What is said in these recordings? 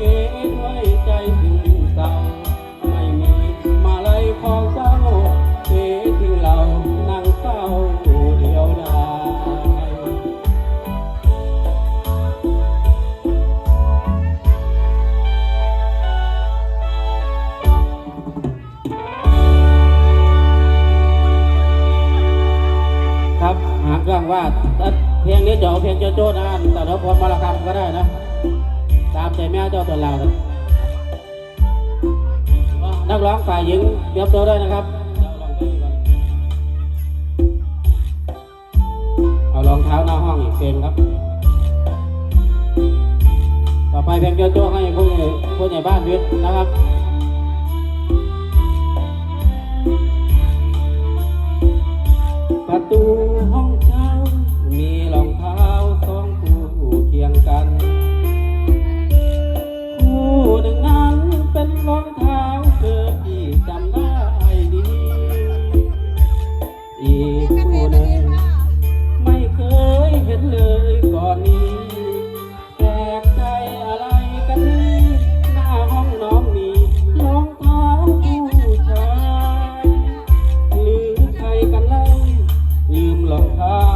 เก๋วยใจถึงเศร้าไม่มีมาเลยของเศร้าเก๋ที่เรานั่งเศร้าอยู่เดียวดายครับหาเครื่องว่าเพลงนี้จะเพลงโจโจ้นะแต่ถ้าพรมาละครก็ได้นะ ตามใจแม่เจ้าตัวเราเลนักร้องฝ่ายหญิงเตรียมตัวด้วยนะครับ เอารองเท้าหน้าห้องอีกเต็มครับ ต่อไปเพลงเจ้าโจ้ให้ผู้ใหญ่ผู้ใหญ่บ้านวิทย์นะครับ 啊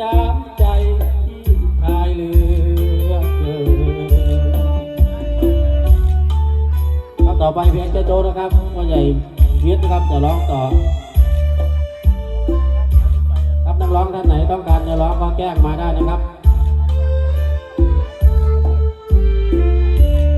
ยามใต่อไปเพียงจะโจนะครับพ่อใหญ่พียนะครับจะร้องต่อ ครับนักร้องท่านไหนต้องการจะร้องก็แก้งมาได้นะครับ